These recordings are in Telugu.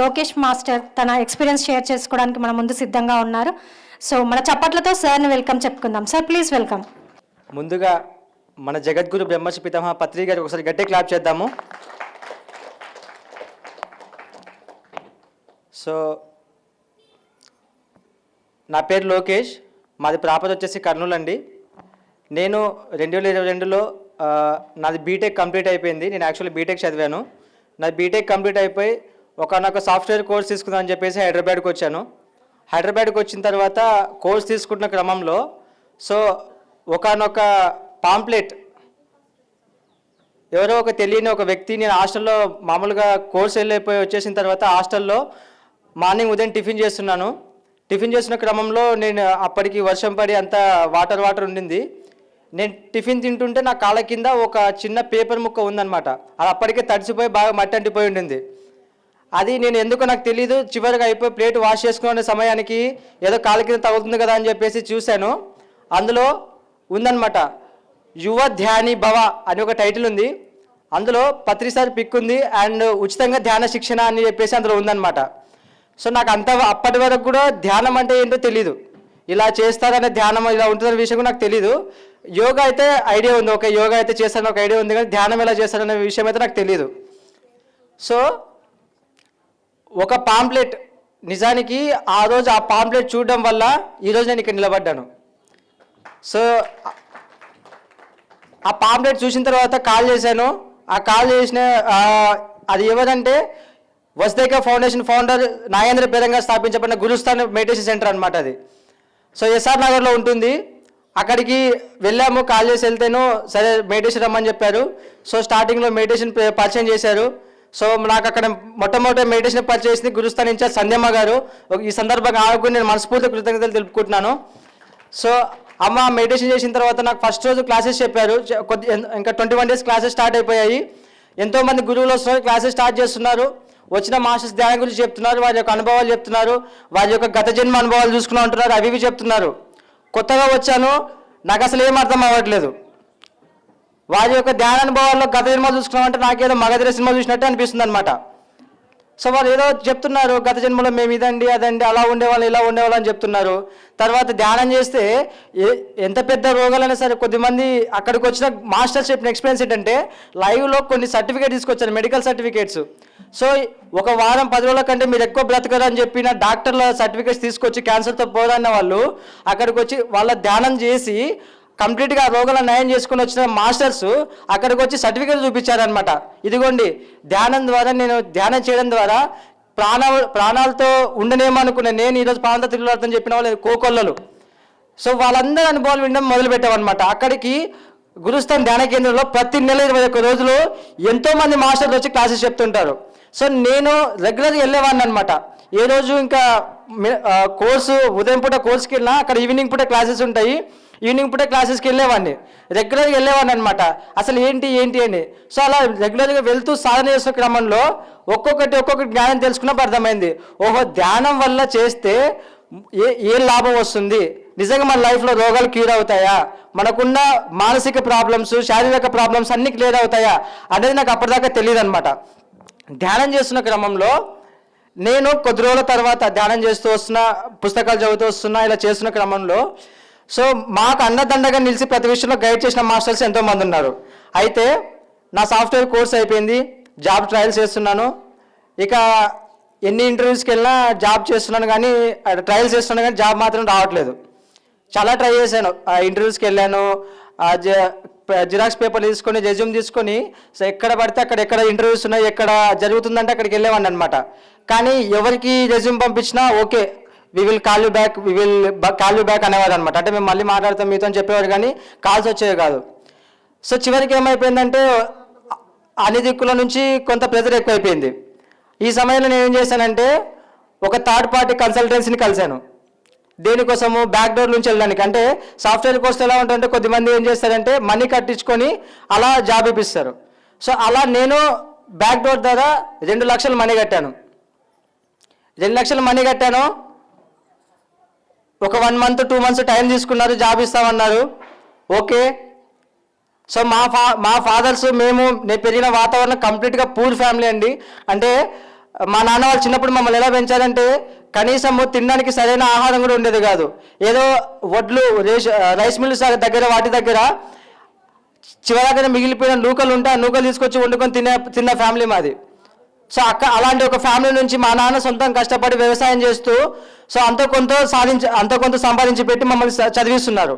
లోకేష్ మాస్టర్ తన ఎక్స్పీరియన్స్ షేర్ చేసుకోవడానికి మన ముందు సిద్ధంగా ఉన్నారు. సో మన చప్పట్లతో సార్ని వెల్కమ్ చెప్పుకుందాం. Sir please welcome. ముందుగా మన జగద్గురు బ్రహ్మశ్రీ పితామహ పత్రి గారికి ఒకసారి గట్టి క్లాప్ చేద్దాము. సో నా పేరు లోకేష్ మాది ప్రాపర్ వచ్చేసి కర్నూలు అండి. నేను రెండు వేల ఇరవై రెండులో నాది బీటెక్ కంప్లీట్ అయిపోయింది. నేను యాక్చువల్లీ బీటెక్ చదివాను. నాది బీటెక్ కంప్లీట్ అయిపోయి ఒకనొక సాఫ్ట్వేర్ కోర్స్ తీసుకుందామని చెప్పేసి హైదరాబాద్కి వచ్చాను. హైదరాబాద్కి వచ్చిన తర్వాత కోర్స్ తీసుకుంటున్న క్రమంలో సో ఒకనొక పాంప్లెట్ ఎవరో ఒక తెలియని ఒక వ్యక్తి నేను హాస్టల్లో మామూలుగా కోర్స్ వెళ్ళిపోయి వచ్చేసిన తర్వాత హాస్టల్లో మార్నింగ్ ఉదయం టిఫిన్ చేస్తున్నాను. టిఫిన్ చేస్తున్న క్రమంలో నేను అప్పటికి వర్షం పడి అంతా వాటర్ వాటర్ ఉండింది. నేను టిఫిన్ తింటుంటే నా కాళ్ళ కింద ఒక చిన్న పేపర్ ముక్క ఉందన్నమాట. అది అప్పటికే తడిసిపోయి బాగా మట్టి అంటిపోయి ఉండింది. అది నేను ఎందుకో నాకు తెలియదు చివరిగా అయిపోయి ప్లేట్ వాష్ చేసుకునే సమయానికి ఏదో కాళ్ళ కింద తగులుతుంది కదా అని చెప్పేసి చూశాను. అందులో ఉందన్నమాట యువ ధ్యాని భవ అని ఒక టైటిల్ ఉంది. అందులో పత్రిసారి పిక్ ఉంది అండ్ ఉచితంగా ధ్యాన శిక్షణ అని చెప్పేసి అందులో ఉందన్నమాట. సో నాకు అంత అప్పటి వరకు కూడా ధ్యానం అంటే ఏంటో తెలియదు ఇలా చేస్తారనే ధ్యానం ఇలా ఉంటుందనే విషయం నాకు తెలియదు యోగా అయితే ఐడియా ఉంది. ఒక యోగా అయితే చేస్తారని ఒక ఐడియా ఉంది కానీ ధ్యానం ఎలా చేస్తారనే విషయం అయితే నాకు తెలియదు సో ఒక పాంప్లెట్ నిజానికి ఆ రోజు ఆ పాంప్లెట్ చూడడం వల్ల ఈరోజు నేను ఇక్కడ నిలబడ్డాను. సో ఆ పాంప్లెట్ చూసిన తర్వాత కాల్ చేశాను. ఆ కాల్ చేసిన అది ఎవరంటే వసుదేక ఫౌండేషన్ ఫౌండర్ నాగేంద్ర పేరంగా స్థాపించబడిన గురుస్థాన్ మెడిటేషన్ సెంటర్ అనమాట అది. సో ఎస్ఆర్ నగర్లో ఉంటుంది. అక్కడికి వెళ్ళాము కాల్ చేసి వెళ్తేను సరే మెడిటేషన్ రమ్మని చెప్పారు. సో స్టార్టింగ్లో మెడిటేషన్ పరిచయం చేశారు. సో నాకు అక్కడ మొట్టమొదటి మెడిటేషన్ పరిచయం చేసింది గురుస్థాన్ ఇన్ఛార్జ్ సంధ్యమ్మ గారు. ఈ సందర్భంగా ఆమెకు నేను మనస్ఫూర్తి కృతజ్ఞతలు తెలుపుకుంటున్నాను. సో అమ్మ మెడిటేషన్ చేసిన తర్వాత నాకు ఫస్ట్ రోజు క్లాసెస్ చెప్పారు. కొద్ది ఇంకా twenty one days classes start అయిపోయాయి ఎంతోమంది గురువులు వస్తున్నారు క్లాసెస్ స్టార్ట్ చేస్తున్నారు. వచ్చిన మాస్టర్స్ ధ్యానం గురించి చెప్తున్నారు వారి యొక్క అనుభవాలు చెప్తున్నారు వారి యొక్క గత జన్మ అనుభవాలు చూసుకుని ఉంటున్నారు అవి ఇవి చెప్తున్నారు. కొత్తగా వచ్చాను నాకు అసలు ఏం అర్థం అవ్వట్లేదు. వారి యొక్క ధ్యాన అనుభవాల్లో గత జన్మ చూసుకున్నామంటే నాకేదో మగధీర సినిమా చూసినట్టే అనిపిస్తుంది అనమాట సో వారు ఏదో చెప్తున్నారు గత జన్మలో మేము ఇదండి అదండి అలా ఉండేవాళ్ళు ఇలా ఉండేవాళ్ళు అని చెప్తున్నారు. తర్వాత ధ్యానం చేస్తే ఏ- ఎంత పెద్ద రోగాలైనా సరే కొద్దిమంది అక్కడికి వచ్చిన మాస్టర్ చెప్పిన ఎక్స్పీరియన్స్ ఏంటంటే లైవ్లో కొన్ని సర్టిఫికేట్ తీసుకొచ్చారు మెడికల్ సర్టిఫికేట్స్ సో ఒక వారం పది రోజుల కంటే మీరు ఎక్కువ బ్రతకరు అని చెప్పిన డాక్టర్ల సర్టిఫికేట్స్ తీసుకొచ్చి క్యాన్సర్తో పోరన్న వాళ్ళు అక్కడికి వచ్చి వాళ్ళ ధ్యానం చేసి కంప్లీట్గా ఆ నయం చేసుకుని వచ్చిన మాస్టర్స్ అక్కడికి వచ్చి సర్టిఫికేట్ చూపించారనమాట ఇదిగోండి ధ్యానం ద్వారా నేను ధ్యానం చేయడం ద్వారా ప్రాణ ప్రాణాలతో ఉండనేమనుకున్న నేను ఈరోజు ప్రాణంతో తిరుగులాడతాను చెప్పిన వాళ్ళు కోకొల్లలు. సో వాళ్ళందరి అనుభవాలు వినడం మొదలు పెట్టామన్నమాట అక్కడికి గురుస్థాన్ ధ్యాన కేంద్రంలో ప్రతి నెల ఇరవై ఒక్క రోజులు ఎంతోమంది మాస్టర్లు వచ్చి క్లాసెస్ చెప్తుంటారు. సో నేను రెగ్యులర్గా వెళ్ళేవాడిని అనమాట ఏ రోజు ఇంకా కోర్సు ఉదయం పూట కోర్సుకి వెళ్ళినా అక్కడ ఈవినింగ్ పూట క్లాసెస్ ఉంటాయి. ఈవినింగ్ పూటే క్లాసెస్కి వెళ్ళేవాడిని. రెగ్యులర్గా వెళ్ళేవాడిని అనమాట అసలు ఏంటి ఏంటి అని. సో అలా రెగ్యులర్గా వెళ్తూ సాధన చేసే క్రమంలో ఒక్కొక్కటి ఒక్కొక్కటి జ్ఞానం తెలుసుకున్నప్పుడు అర్థమైంది. ఓహో ధ్యానం వల్ల చేస్తే ఏ ఏ లాభం వస్తుంది? నిజంగా మన లైఫ్లో రోగాలు క్యూర్ అవుతాయా మనకున్న మానసిక ప్రాబ్లమ్స్ శారీరక ప్రాబ్లమ్స్ అన్నీ క్లియర్ అవుతాయా? అనేది నాకు అప్పటిదాకా తెలియదు అనమాట ధ్యానం చేస్తున్న క్రమంలో నేను కొద్ది రోజుల తర్వాత ధ్యానం చేస్తూ వస్తున్నా పుస్తకాలు చదువుతూ వస్తున్నా ఇలా చేస్తున్న క్రమంలో సో మాకు అన్నదండగా నిలిచి ప్రతి విషయంలో గైడ్ చేసిన మాస్టర్స్ ఎంతోమంది ఉన్నారు. అయితే నా సాఫ్ట్వేర్ కోర్స్ అయిపోయింది జాబ్ ట్రయల్స్ చేస్తున్నాను. ఇక ఎన్ని ఇంటర్వ్యూస్కి వెళ్ళినా జాబ్ చేస్తున్నాను కానీ ట్రయల్స్ చేస్తున్నాను కానీ జాబ్ మాత్రం రావట్లేదు. చాలా ట్రై చేశాను. ఆ ఇంటర్వ్యూస్కి వెళ్ళాను జ- జిరాక్స్ పేపర్ తీసుకొని రెజ్యూమ్ తీసుకొని సో ఎక్కడ పడితే అక్కడ ఎక్కడ ఇంటర్వ్యూస్ ఉన్నాయి ఎక్కడ జరుగుతుందంటే అక్కడికి వెళ్ళేవాడిని అనమాట కానీ ఎవరికి రెజ్యూమ్ పంపించినా okay we will call you back we will call you back అనేవారు అనమాట అంటే మేము మళ్ళీ మాట్లాడతాం మీతో అని చెప్పేవారు కానీ కాల్స్ వచ్చేవి కాదు. సో చివరికి ఏమైపోయిందంటే అన్ని దిక్కుల నుంచి కొంత ప్రెజర్ ఎక్కువైపోయింది. ఈ సమయంలో నేను ఏం చేశానంటే ఒక థర్డ్ పార్టీ కన్సల్టెన్సీని కలిశాను. దేనికోసము? బ్యాక్ డోర్ నుంచి వెళ్ళడానికి. అంటే సాఫ్ట్వేర్ కోసం ఎలా ఉంటుందంటే కొద్దిమంది ఏం చేస్తారంటే మనీ కట్టించుకొని అలా జాబ్ ఇప్పిస్తారు. సో అలా నేను బ్యాక్ డోర్ ద్వారా రెండు లక్షలు మనీ కట్టాను. రెండు లక్షలు మనీ కట్టాను ఒక one month two months time తీసుకున్నారు జాబ్ ఇస్తామన్నారు. ఓకే సో మా ఫా మా ఫాదర్స్ మేము నేను పెరిగిన వాతావరణం కంప్లీట్గా పూర్ ఫ్యామిలీ అండి. అంటే మా నాన్న వాళ్ళు చిన్నప్పుడు మమ్మల్ని ఎలా పెంచారంటే కనీసము తినడానికి సరైన ఆహారం కూడా ఉండేది కాదు. ఏదో వడ్లు రేష రైస్ మిల్స్ దగ్గర వాటి దగ్గర చివరిగా మిగిలిపోయిన నూకలు ఉంటే ఆ నూకలు తీసుకొచ్చి వండుకొని తినే తిన్న ఫ్యామిలీ మాది. సో అక్క అలాంటి ఒక ఫ్యామిలీ నుంచి మా నాన్న సొంతం కష్టపడి వ్యవసాయం చేస్తూ సో అంత కొంత సాధించి అంత కొంత సంపాదించి పెట్టి మమ్మల్ని చదివిస్తున్నారు.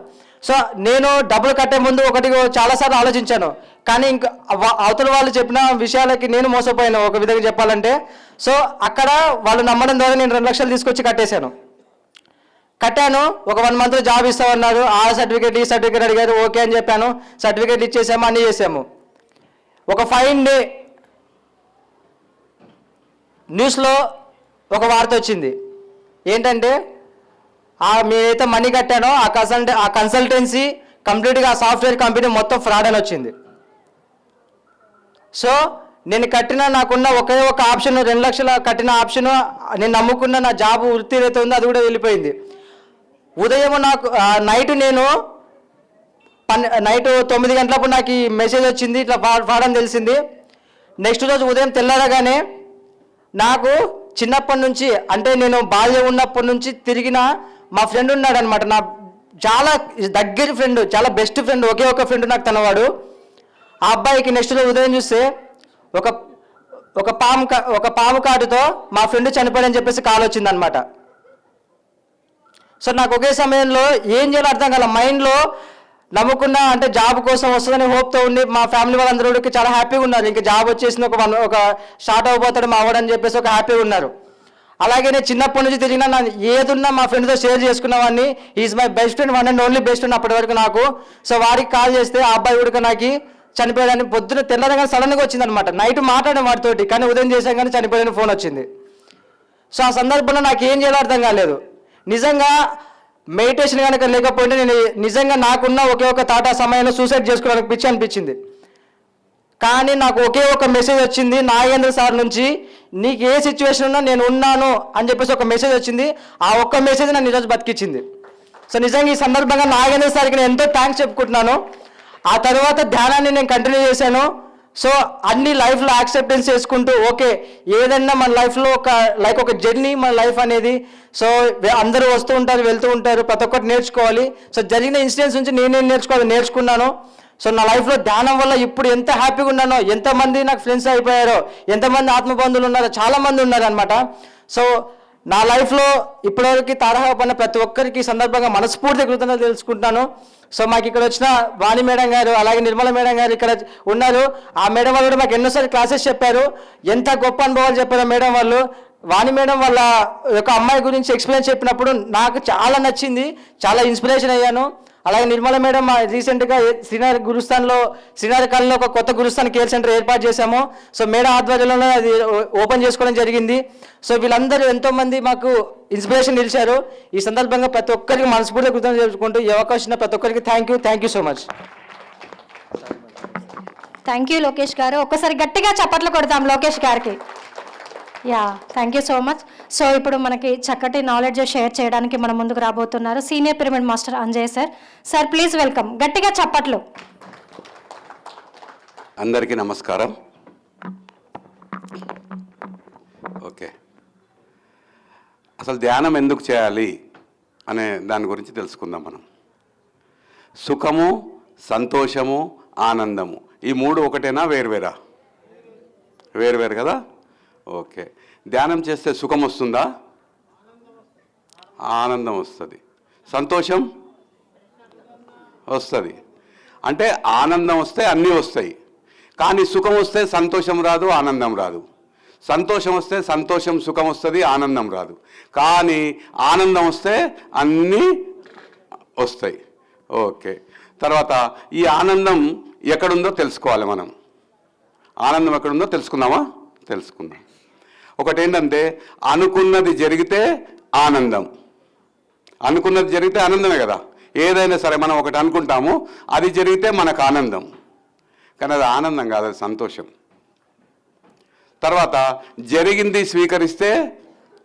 సో నేను డబ్బులు కట్టే ముందు ఒకటి చాలాసార్లు ఆలోచించాను. కానీ ఇంకా అవతల వాళ్ళు చెప్పిన విషయాలకి నేను మోసపోయాను ఒక విధంగా చెప్పాలంటే. సో అక్కడ వాళ్ళు నమ్మడం ద్వారా నేను రెండు లక్షలు తీసుకొచ్చి కట్టేశాను. కట్టాను ఒక వన్ మంత్ జాబ్ ఇస్తామన్నారు. ఆ సర్టిఫికేట్ ఈ సర్టిఫికేట్ అడిగారు ఓకే అని చెప్పాను. సర్టిఫికేట్ ఇచ్చేసాము అన్నీ చేసాము. ఒక ఫైవ్ డే న్యూస్లో ఒక వార్త వచ్చింది. ఏంటంటే ఆ మీరైతే మనీ కట్టానో ఆ కన్సల్ట ఆ కన్సల్టెన్సీ కంప్లీట్గా ఆ సాఫ్ట్వేర్ కంపెనీ మొత్తం ఫ్రాడ్ అని వచ్చింది. సో నేను కట్టిన నాకున్న ఒకే ఒక ఆప్షన్ రెండు లక్షల కట్టిన ఆప్షన్ నేను నమ్ముకున్న నా జాబ్ వృత్తి ఏదైతే ఉందో అది కూడా వెళ్ళిపోయింది. ఉదయం నాకు నైట్ నేను పన్ నైట్ తొమ్మిది గంటలప్పుడు నాకు ఈ మెసేజ్ వచ్చింది ఇట్లా ఫా- ఫాడని తెలిసింది. నెక్స్ట్ రోజు ఉదయం తెల్లారగానే నాకు చిన్నప్పటి నుంచి అంటే నేను బాల్యం ఉన్నప్పటి నుంచి తిరిగిన మా ఫ్రెండ్ ఉన్నాడు అనమాట నా చాలా దగ్గర ఫ్రెండ్ చాలా బెస్ట్ ఫ్రెండ్ ఒకే ఒక ఫ్రెండ్ నాకు తనవాడు. ఆ అబ్బాయికి నెక్స్ట్ ఉదయం చూస్తే ఒక ఒక పాము కా- ఒక పాము కాటుతో మా ఫ్రెండ్ చనిపోయాడని చెప్పేసి కాల్ వచ్చిందనమాట సో నాకు ఒకే సమయంలో ఏం చేయాలో అర్థం కాల మైండ్లో నమ్ముకున్న అంటే జాబ్ కోసం వస్తుందని హోప్తో ఉండి మా ఫ్యామిలీ వాళ్ళందరూ చాలా హ్యాపీగా ఉన్నారు. ఇంకా జాబ్ వచ్చేసి ఒక వన్ ఒక స్టార్ట్ అయిపోతాడు మా అవ్వడని చెప్పేసి ఒక హ్యాపీగా ఉన్నారు. అలాగే నేను చిన్నప్పటి నుంచి తిరిగినా నా ఏదున్నా మా ఫ్రెండ్తో share చేసుకున్నవాడిని. Is my best friend one and only best friend అప్పటి వరకు నాకు. సో వారికి కాల్ చేస్తే ఆ అబ్బాయి ఉడక నాకు చనిపోయాడని పొద్దున తెల్లరగా సడన్గా వచ్చిందనమాట నైట్ మాట్లాడడం వాటితోటి కానీ ఉదయం చేసాం కానీ చనిపోయాడని ఫోన్ వచ్చింది. సో ఆ సందర్భంలో నాకు ఏం చేయాలో అర్థం కాలేదు. నిజంగా మెడిటేషన్ కనుక లేకపోతే నేను నిజంగా నాకున్న ఒకే ఒక తాట సమయంలో సూసైడ్ చేసుకోవడానికి పిచ్చి అనిపించింది. కానీ నాకు ఒకే ఒక మెసేజ్ వచ్చింది నాగేంద్ర సార్ నుంచి నీకు ఏ సిచ్యువేషన్ ఉన్నా నేను ఉన్నాను అని చెప్పేసి ఒక మెసేజ్ వచ్చింది. ఆ ఒక్క మెసేజ్ నన్ను ఈరోజు బతికించింది సో నిజంగా ఈ సందర్భంగా నాగేంద్ర సార్కి నేను ఎంతో థ్యాంక్స్ చెప్పుకుంటున్నాను. ఆ తర్వాత ధ్యానాన్ని నేను కంటిన్యూ చేశాను. సో అన్ని లైఫ్లో యాక్సెప్టెన్స్ చేసుకుంటూ ఓకే ఏదన్నా మన లైఫ్లో ఒక లైక్ ఒక జర్నీ మన లైఫ్ అనేది. సో అందరూ వస్తూ ఉంటారు వెళ్తూ ఉంటారు ప్రతి ఒక్కటి నేర్చుకోవాలి. సో జరిగిన ఇన్సిడెంట్స్ నుంచి నేనేం నేర్చుకోవాలి నేర్చుకున్నాను. సో నా లైఫ్లో ధ్యానం వల్ల ఇప్పుడు ఎంత హ్యాపీగా ఉన్నానో ఎంతమంది నాకు ఫ్రెండ్స్ అయిపోయారో ఎంతమంది ఆత్మబంధువులు ఉన్నారో చాలామంది ఉన్నారనమాట ఉన్నారు అనమాట సో నా లైఫ్లో ఇప్పటివరకు తారహా పడిన ప్రతి ఒక్కరికి సందర్భంగా మనస్ఫూర్తి కృతజ్ఞతలు తెలుసుకుంటాను సో మాకు ఇక్కడ వచ్చిన వాణి మేడం గారు అలాగే నిర్మల మేడం గారు ఇక్కడ ఉన్నారు. ఆ మేడం వాళ్ళు కూడా మాకు ఎన్నోసార్లు క్లాసెస్ చెప్పారు. ఎంత గొప్ప అనుభవాలు చెప్పారు మేడం వాళ్ళు. వాణి మేడం వాళ్ళ యొక్క అమ్మాయి గురించి ఎక్స్ప్లెయిన్ చెప్పినప్పుడు నాకు చాలా నచ్చింది. చాలా ఇన్స్పిరేషన్ అయ్యాను. అలాగే నిర్మల మేడం మా రీసెంట్గా శ్రీనగర్ గురుస్థాన్లో శ్రీనగర్ కాలంలో ఒక కొత్త గురుస్థాన్ కేర్ సెంటర్ ఏర్పాటు చేశాము. సో మేడం ఆధ్వర్యంలో అది ఓపెన్ చేసుకోవడం జరిగింది. సో వీళ్ళందరూ ఎంతోమంది మాకు ఇన్స్పిరేషన్ నిలిచారు. ఈ సందర్భంగా ప్రతి ఒక్కరికి మనస్ఫూర్తిగా కృతజ్ఞత చెప్పుకుంటూ ఈ అవకాశం ప్రతి ఒక్కరికి thank you thank you so much thank you Lokesh garu. ఒక్కసారి గట్టిగా చప్పట్లు కొడతాం లోకేష్ గారికి. Yeah thank you so much so ఇప్పుడు మనకి చక్కటి నాలెడ్జ్ షేర్ చేయడానికి మన ముందుకు రాబోతున్నారు senior pyramid master Anjay sir sir please welcome గట్టిగా చప్పట్లు. అందరికీ నమస్కారం. ఓకే. అసలు ధ్యానం ఎందుకు చేయాలి అనే దాని గురించి తెలుసుకుందాం మనం. సుఖము సంతోషము ఆనందము. ఈ మూడు ఒకటేనా వేరువేరా వేరువేరు కదా? ఓకే. ధ్యానం చేస్తే సుఖం వస్తుందా? ఆనందం వస్తుంది. సంతోషం వస్తుంది. అంటే ఆనందం వస్తే అన్నీ వస్తాయి. కానీ సుఖం వస్తే సంతోషం రాదు ఆనందం రాదు. సంతోషం వస్తే సంతోషం సుఖం వస్తుంది ఆనందం రాదు. కానీ ఆనందం వస్తే అన్నీ వస్తాయి. ఓకే. తర్వాత ఈ ఆనందం ఎక్కడుందో తెలుసుకోవాలి మనం. ఆనందం ఎక్కడుందో తెలుసుకుందామా? తెలుసుకుందాం. ఒకటి ఏంటంటే అనుకున్నది జరిగితే ఆనందం. అనుకున్నది జరిగితే ఆనందమే కదా. ఏదైనా సరే మనం ఒకటి అనుకుంటాము అది జరిగితే మనకు ఆనందం. కానీ అది ఆనందం కాదు అది సంతోషం. తర్వాత జరిగింది స్వీకరిస్తే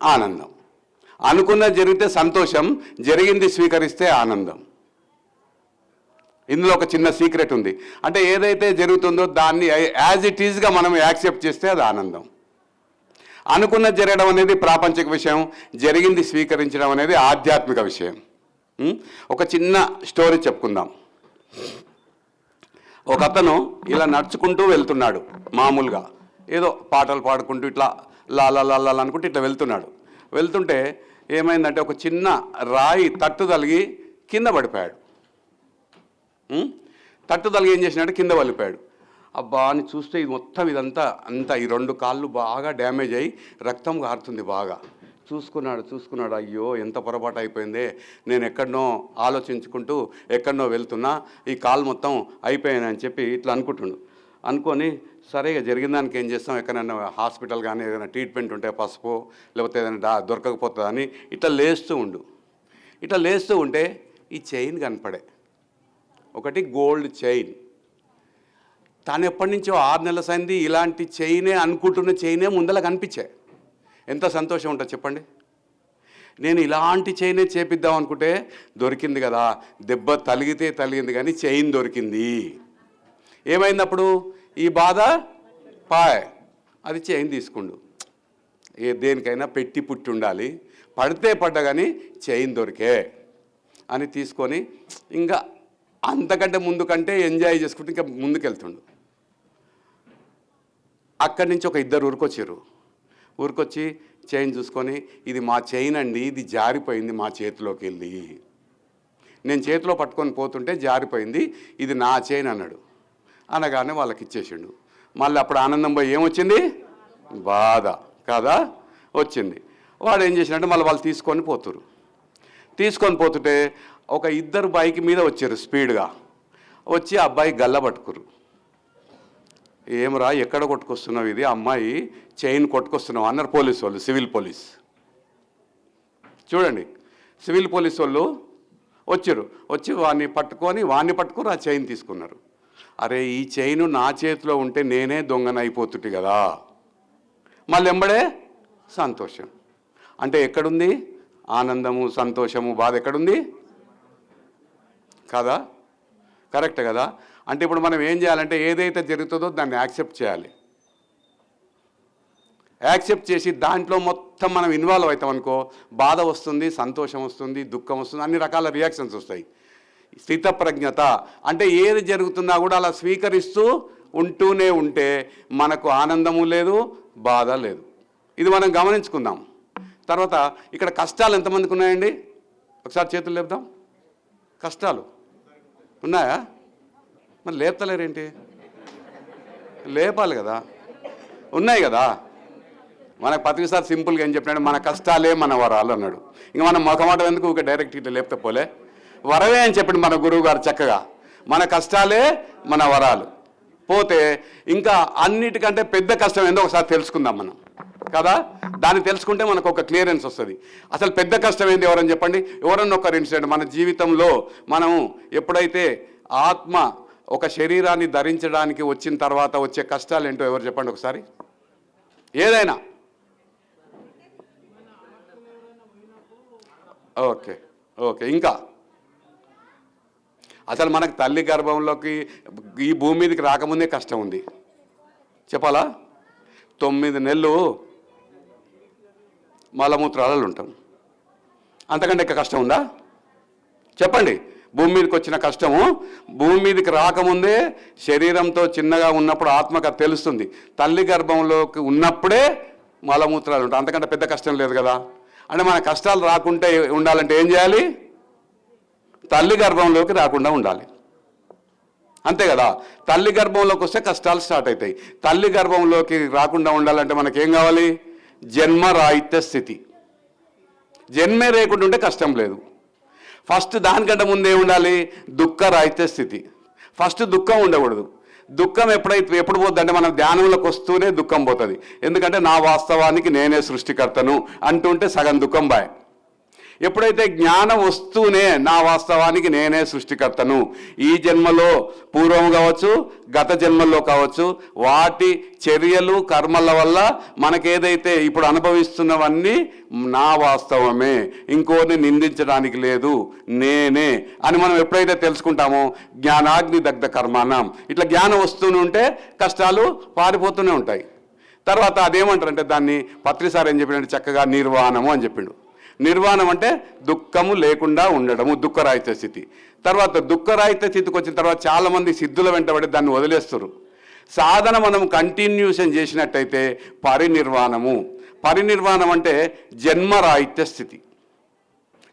ఆనందం. అనుకున్నది జరిగితే సంతోషం జరిగింది స్వీకరిస్తే ఆనందం. ఇందులో ఒక చిన్న సీక్రెట్ ఉంది. అంటే ఏదైతే జరుగుతుందో దాన్ని యాజ్ ఇట్ ఈజ్గా మనం యాక్సెప్ట్ చేస్తే అది ఆనందం. అనుకున్నది జరగడం అనేది ప్రాపంచిక విషయం జరిగింది స్వీకరించడం అనేది ఆధ్యాత్మిక విషయం. ఒక చిన్న స్టోరీ చెప్పుకుందాం. ఒక అతను ఇలా నడుచుకుంటూ వెళ్తున్నాడు మామూలుగా. ఏదో పాటలు పాడుకుంటూ ఇట్లా లా లా అనుకుంటూ ఇట్లా వెళ్తున్నాడు. వెళ్తుంటే ఏమైందంటే ఒక చిన్న రాయి తట్టు తలిగి కింద పడిపోయాడు. తట్టు తలిగి ఏం చేసినాడు? కింద పడిపోయాడు. అబ్బా అని చూస్తే ఇది మొత్తం ఇదంతా అంతా ఈ రెండు కాళ్ళు బాగా డ్యామేజ్ అయ్యి రక్తం కారుతుంది బాగా. చూసుకున్నాడు చూసుకున్నాడు అయ్యో ఎంత పొరపాటు అయిపోయిందే. నేను ఎక్కడనో ఆలోచించుకుంటూ ఎక్కడనో వెళ్తున్నా ఈ కాలు మొత్తం అయిపోయానని చెప్పి ఇట్లా అనుకుంటుండు. అనుకొని సరే ఇక జరిగిన దానికి ఏం చేస్తాం? ఎక్కడైనా హాస్పిటల్ కానీ ఏదైనా ట్రీట్మెంట్ ఉంటే పసుపు లేకపోతే ఏదైనా డా అని ఇట్లా లేస్తూ ఉండు. ఇట్లా లేస్తూ ఉంటే ఈ చైన్ కనపడే. ఒకటి గోల్డ్ చైన్. తాను ఎప్పటి నుంచో ఆరు నెలల సంది ఇలాంటి చైనే అనుకుంటున్న చైనే ముందల కనిపించే ఎంత సంతోషం ఉంటుంది చెప్పండి? నేను ఇలాంటి చైనే చేపిద్దాం అనుకుంటే దొరికింది కదా దెబ్బ తలిగితే తలిగింది కానీ చైన్ దొరికింది. ఏమైంది అప్పుడు ఈ బాధ? పాయ్. అది చైన్ తీసుకుండు. ఏ దేనికైనా పెట్టి పుట్టి ఉండాలి. పడితే పడ్డ కానీ చైన్ దొరికే అని తీసుకొని ఇంకా అంతకంటే ముందు కంటే ఎంజాయ్ చేసుకుంటూ ఇంకా ముందుకెళ్తుండు. అక్కడి నుంచి ఒక ఇద్దరు ఊరికొచ్చారు ఊరికొచ్చి చైన్ చూసుకొని ఇది మా చైన్ అండి ఇది జారిపోయింది మా చేతిలోకి వెళ్ళి నేను చేతిలో పట్టుకొని పోతుంటే జారిపోయింది ఇది నా చైన్ అన్నాడు. అనగానే వాళ్ళకి ఇచ్చేసిండు మళ్ళీ అప్పుడు ఆనందం పోయి ఏమొచ్చింది? బాధ కాదా? వచ్చింది. వాడు ఏం చేసినట్టు మళ్ళీ వాళ్ళు తీసుకొని పోతురు తీసుకొని పోతుంటే ఒక ఇద్దరు బైక్ మీద వచ్చారు స్పీడ్గా. వచ్చి అబ్బాయి గల్ల పట్టుకురు ఏమరా ఎక్కడ కొట్టుకొస్తున్నావు ఇది? అమ్మాయి చైన్ కొట్టుకొస్తున్నావు అన్నారు పోలీస్ వాళ్ళు సివిల్ పోలీస్. చూడండి సివిల్ పోలీస్ వాళ్ళు వచ్చారు. వచ్చి వాడిని పట్టుకొని వాడిని పట్టుకొని ఆ చైన్ తీసుకున్నారు. అరే ఈ చైన్ నా చేతిలో ఉంటే నేనే దొంగనైపోతుంది కదా. మళ్ళీ ఎంబడే? సంతోషం. అంటే ఎక్కడుంది? ఆనందము సంతోషము బాధ ఎక్కడుంది? కదా? కరెక్ట్ కదా? అంటే ఇప్పుడు మనం ఏం చేయాలంటే ఏదైతే జరుగుతుందో దాన్ని యాక్సెప్ట్ చేయాలి. యాక్సెప్ట్ చేసి దాంట్లో మొత్తం మనం ఇన్వాల్వ్ అవుతాం అనుకో బాధ వస్తుంది సంతోషం వస్తుంది దుఃఖం వస్తుంది అన్ని రకాల రియాక్షన్స్ వస్తాయి. స్థితప్రజ్ఞత అంటే ఏది జరుగుతున్నా కూడా అలా స్వీకరిస్తూ ఉంటూనే ఉంటే మనకు ఆనందము లేదు బాధ లేదు. ఇది మనం గమనించుకుందాం. తర్వాత ఇక్కడ కష్టాలు ఎంతమందికి ఉన్నాయండి? ఒకసారి చేతులు లేపుదాం. కష్టాలు. ఉన్నాయా? మరి లేపుతలేరేంటి? లేపాలి కదా. ఉన్నాయి కదా. మనకు పతికిసారి సింపుల్గా ఏం చెప్పినాడు? మన కష్టాలే మన వరాలు అన్నాడు. ఇంకా మనం మొఖమాట ఎందుకు ఒక డైరెక్ట్ ఇట్లా లేపితే పోలే? వరవే అని చెప్పాడు మన గురువు గారు చక్కగా మన కష్టాలే మన వరాలు. పోతే ఇంకా అన్నిటికంటే పెద్ద కష్టం ఏందో ఒకసారి తెలుసుకుందాం మనం. కదా? దాన్ని తెలుసుకుంటే మనకు ఒక క్లియరెన్స్ వస్తుంది. అసలు పెద్ద కష్టం ఏంది ఎవరని చెప్పండి? ఎవరన్నా ఒకరు ఇన్సిడెంట్ మన జీవితంలో మనము ఎప్పుడైతే ఆత్మ ఒక శరీరాన్ని ధరించడానికి వచ్చిన తర్వాత వచ్చే కష్టాలు ఏంటో ఎవరు చెప్పండి ఒకసారి? ఏదైనా. ఓకే ఓకే ఇంకా. అసలు మనకు తల్లి గర్భంలోకి ఈ భూమి మీదకి రాకముందే కష్టం ఉంది. చెప్పాలా? తొమ్మిది నెలలు మలమూత్రాలలో ఉంటాం. అంతకంటే ఇంకా కష్టం ఉందా? చెప్పండి. భూమి మీదకి వచ్చిన కష్టము భూమి మీదకి రాకముందే శరీరంతో చిన్నగా ఉన్నప్పుడు ఆత్మక తెలుస్తుంది. తల్లి గర్భంలోకి ఉన్నప్పుడే మలమూత్రాలు ఉంటాయి. అంతకంటే పెద్ద కష్టం లేదు కదా. అంటే మన కష్టాలు రాకుంటే ఉండాలంటే ఏం చేయాలి? తల్లి గర్భంలోకి రాకుండా ఉండాలి. అంతే కదా. తల్లి గర్భంలోకి వస్తే కష్టాలు స్టార్ట్ అవుతాయి. తల్లి గర్భంలోకి రాకుండా ఉండాలంటే మనకేం కావాలి? జన్మ రాహిత్య స్థితి. జన్మే లేకుండా ఉంటే కష్టం లేదు. ఫస్ట్ దానికంటే ముందే ఉండాలి దుఃఖ రాహిత్య స్థితి. ఫస్ట్ దుఃఖం ఉండకూడదు. దుఃఖం ఎప్పుడైతే ఎప్పుడు పోద్దంటే మనం ధ్యానంలోకి వస్తూనే దుఃఖం పోతుంది. ఎందుకంటే నా వాస్తవానికి నేనే సృష్టికర్తను అంటుంటే సగం దుఃఖం బాయ్. ఎప్పుడైతే జ్ఞానం వస్తూనే నా వాస్తవానికి నేనే సృష్టికర్తను ఈ జన్మలో పూర్వం కావచ్చు గత జన్మల్లో కావచ్చు వాటి చర్యలు కర్మల వల్ల మనకేదైతే ఇప్పుడు అనుభవిస్తున్నవన్నీ నా వాస్తవమే. ఇంకోని నిందించడానికి లేదు నేనే అని మనం ఎప్పుడైతే తెలుసుకుంటామో జ్ఞానాగ్ని దగ్ధ కర్మానం. ఇట్లా జ్ఞానం వస్తూనే ఉంటే కష్టాలు పారిపోతూనే ఉంటాయి. తర్వాత అదేమంటారంటే దాన్ని పత్రిసారి ఏం చెప్పినట్టు చక్కగా నిర్వాణము అని చెప్పిండు. నిర్వాణం అంటే దుఃఖము లేకుండా ఉండడము దుఃఖరాహిత స్థితి. తర్వాత దుఃఖరాహిత స్థితికి వచ్చిన తర్వాత చాలామంది సిద్ధుల వెంటబడి దాన్ని వదిలేస్తారు. సాధన మనం కంటిన్యూషన్ చేసినట్టయితే పరినిర్వాణము. పరినిర్వాణం అంటే జన్మరాహిత్య స్థితి.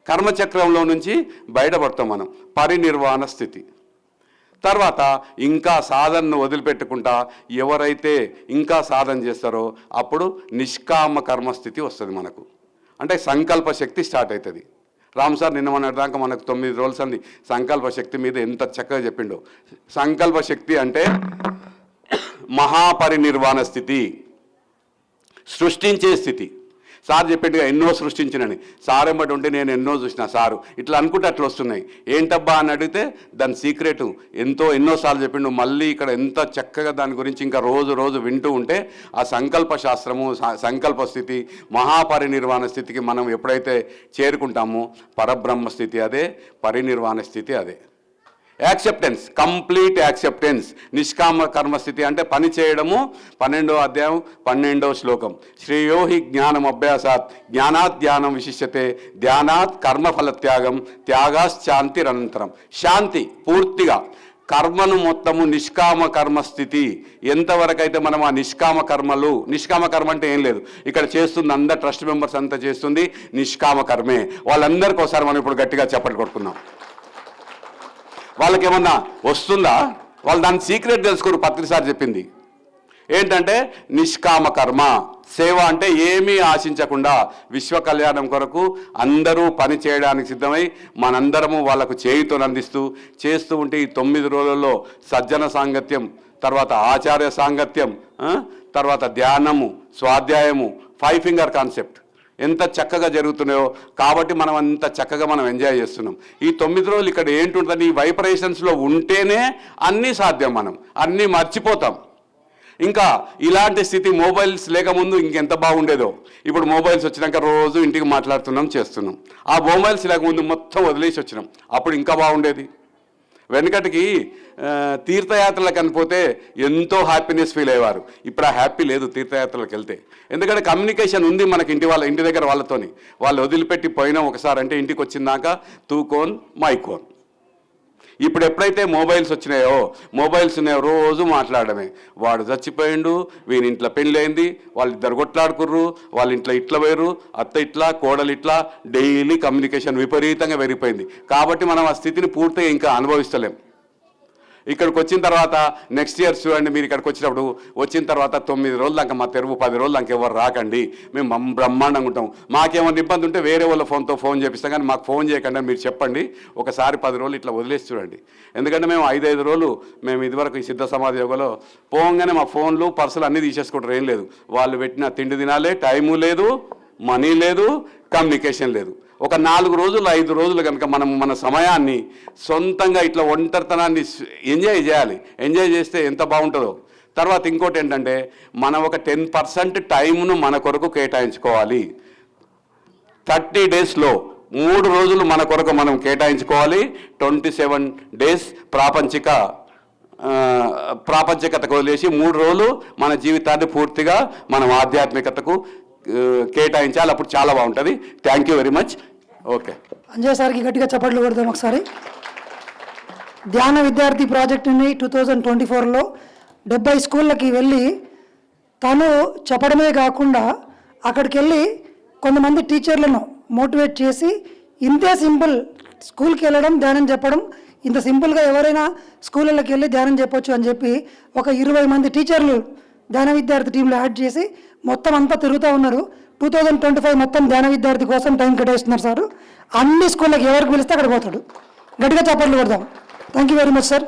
కర్మచక్రంలో నుంచి బయటపడతాం మనం. పరినిర్వాణ స్థితి. తర్వాత ఇంకా సాధనను వదిలిపెట్టుకుంటా ఎవరైతే ఇంకా సాధన చేస్తారో అప్పుడు నిష్కామ కర్మస్థితి వస్తుంది మనకు. అంటే సంకల్ప శక్తి స్టార్ట్ అవుతుంది రామ్ సార్ నిన్న మన దాకా మనకు తొమ్మిది రోజులు అంది. సంకల్ప శక్తి మీద ఎంత చక్కగా చెప్పిండో. సంకల్ప శక్తి అంటే మహాపరినిర్వాణ స్థితి. సృష్టించే స్థితి. సార్ చెప్పేట్టుగా ఎన్నో సృష్టించినని. సార్ ఎంబటి ఉంటే నేను ఎన్నో చూసిన సారు. ఇట్లా అనుకుంటే అట్లా వస్తున్నాయి. ఏంటబ్బా అని అడిగితే దాని సీక్రెట్. ఎంతో ఎన్నోసార్లు చెప్పిండు. మళ్ళీ ఇక్కడ ఎంత చక్కగా దాని గురించి ఇంకా రోజు రోజు వింటూ ఉంటే ఆ సంకల్ప శాస్త్రము సంకల్ప స్థితి మహాపరినిర్వాణ స్థితికి మనం ఎప్పుడైతే చేరుకుంటామో పరబ్రహ్మ స్థితి అదే పరినిర్వాణ స్థితి అదే. యాక్సెప్టెన్స్ కంప్లీట్ యాక్సెప్టెన్స్ నిష్కామ కర్మస్థితి అంటే పని చేయడము పన్నెండో అధ్యాయం పన్నెండో శ్లోకం. శ్రేయోహి జ్ఞానం అభ్యాసాత్ జ్ఞానాత్ ధ్యానం విశిష్యతే ధ్యానాత్ కర్మఫల త్యాగం త్యాగాశ్చాంతిరనంతరం శాంతి పూర్తిగా. కర్మను మొత్తము నిష్కామ కర్మ స్థితి. ఎంతవరకైతే మనం ఆ నిష్కామ కర్మలు నిష్కామ కర్మ అంటే ఏం లేదు. ఇక్కడ చేస్తుంది అందరు ట్రస్ట్ మెంబర్స్ అంతా చేస్తుంది నిష్కామ కర్మే. వాళ్ళందరికీ ఒకసారి మనం ఇప్పుడు గట్టిగా చెప్పలు కొడుకున్నాం వాళ్ళకి ఏమన్నా వస్తుందా? వాళ్ళు దాని సీక్రెట్ తెలుసుకోరు పత్రిసారి చెప్పింది. ఏంటంటే నిష్కామ కర్మ. సేవ అంటే ఏమీ ఆశించకుండా విశ్వ కళ్యాణం కొరకు అందరూ పని చేయడానికి సిద్ధమై మనందరము వాళ్ళకు చేయితో అందిస్తూ చేస్తూ ఉంటే ఈ తొమ్మిది రోజుల్లో సజ్జన సాంగత్యం తర్వాత ఆచార్య సాంగత్యం తర్వాత ధ్యానము స్వాధ్యాయము ఫైవ్ ఫింగర్ కాన్సెప్ట్. ఎంత చక్కగా జరుగుతున్నాయో. కాబట్టి మనం అంత చక్కగా మనం ఎంజాయ్ చేస్తున్నాం. ఈ తొమ్మిది రోజులు ఇక్కడ ఏంటుంటుంది? ఈ వైబ్రేషన్స్లో ఉంటేనే అన్నీ సాధ్యం మనం. అన్నీ మర్చిపోతాం. ఇంకా ఇలాంటి స్థితి మొబైల్స్ లేకముందు ఇంకెంత బాగుండేదో. ఇప్పుడు మొబైల్స్ వచ్చినాక రోజు ఇంటికి మాట్లాడుతున్నాం చేస్తున్నాం. ఆ మొబైల్స్ లేకముందు మొత్తం వదిలేసి వచ్చినాం. అప్పుడు ఇంకా బాగుండేది. వెనకటికి ఆ, తీర్థయాత్రలకు ఎంతో హ్యాపీనెస్ ఫీల్ అయ్యేవారు. ఇప్పుడు ఆ హ్యాపీ లేదు తీర్థయాత్రలకు వెళ్తే. ఎందుకంటే కమ్యూనికేషన్ ఉంది మనకి ఇంటి వాళ్ళ ఇంటి దగ్గర వాళ్ళతోని. వాళ్ళు వదిలిపెట్టి పోయినా ఒకసారి అంటే ఇంటికి వచ్చిందాక తూకోన్ మైకోన్ ఇప్పుడు ఎప్పుడైతే మొబైల్స్ వచ్చినాయో మొబైల్స్ ఉన్నాయో రోజు మాట్లాడమే. వాడు చచ్చిపోయిండు వీని ఇంట్లో పెళ్ళైంది వాళ్ళిద్దరు కొట్లాడుకుర్రు వాళ్ళ ఇంట్లో ఇట్లా వేరు అత్త ఇట్లా కోడలు ఇట్లా డైలీ కమ్యూనికేషన్ విపరీతంగా పెరిగిపోయింది. కాబట్టి మనం ఆ స్థితిని పూర్తిగా ఇంకా అనుభవిస్తలేం. ఇక్కడికి వచ్చిన తర్వాత నెక్స్ట్ ఇయర్ చూడండి మీరు ఇక్కడికి వచ్చినప్పుడు వచ్చిన తర్వాత తొమ్మిది రోజులు దాకా మా తెరువు పది రోజులు దాకా ఎవరు రాకండి. మేము బ్రహ్మాండంగా ఉంటాం. మాకేమైనా ఇబ్బంది ఉంటే వేరే వాళ్ళ ఫోన్తో ఫోన్ చేపిస్తాం కానీ మాకు ఫోన్ చేయకండి మీరు చెప్పండి. ఒకసారి పది రోజులు ఇట్లా వదిలేసి చూడండి. ఎందుకంటే మేము ఐదైదు రోజులు మేము ఇదివరకు ఈ సిద్ధ సమాధి యోగలో పోగానే మా ఫోన్లు పర్సులు అన్నీ తీసేసుకుంటారు ఏం లేదు. వాళ్ళు పెట్టిన తిండి తినాలే టైము లేదు మనీ లేదు కమ్యూనికేషన్ లేదు. ఒక నాలుగు రోజులు ఐదు రోజులు కనుక మనం మన సమయాన్ని సొంతంగా ఇట్లా ఒంటరితనాన్ని ఎంజాయ్ చేయాలి. ఎంజాయ్ చేస్తే ఎంత బాగుంటుందో. తర్వాత ఇంకోటి ఏంటంటే మనం ఒక టెన్ పర్సెంట్ టైంను మన కొరకు కేటాయించుకోవాలి. థర్టీ డేస్లో మూడు రోజులు మన కొరకు మనం కేటాయించుకోవాలి. ట్వంటీ సెవెన్ డేస్ ప్రాపంచిక ప్రాపంచికతకు వదిలేసి మూడు రోజులు మన జీవితాన్ని పూర్తిగా మనం ఆధ్యాత్మికతకు కేటాయించాలి. అప్పుడు చాలా బాగుంటుంది. Thank you very much okay Anjay సార్కి గట్టిగా చప్పట్లు కొడదాం ఒకసారి. ధ్యాన విద్యార్థి ప్రాజెక్టుని టూ థౌజండ్ ట్వంటీ ఫోర్లో డెబ్బై స్కూళ్ళకి వెళ్ళి తను చెప్పడమే కాకుండా అక్కడికి వెళ్ళి కొంతమంది టీచర్లను మోటివేట్ చేసి ఇంతే సింపుల్ స్కూల్కి వెళ్ళడం ధ్యానం చెప్పడం ఇంత సింపుల్గా ఎవరైనా స్కూళ్ళకి వెళ్ళి ధ్యానం చెప్పొచ్చు అని చెప్పి ఒక ఇరవై మంది టీచర్లు ధ్యాన విద్యార్థి టీంలో యాడ్ చేసి మొత్తం అంతా తిరుగుతూ ఉన్నారు. టూ థౌజండ్ ట్వంటీ ఫైవ్ మొత్తం ధ్యాన విద్యార్థి కోసం టైం కేటాయిస్తున్నారు సార్. అన్ని స్కూళ్ళకి ఎవరికి పిలిస్తే అక్కడ పోతాడు. గట్టిగా చప్పట్లు కొడదాం. Thank you very much sir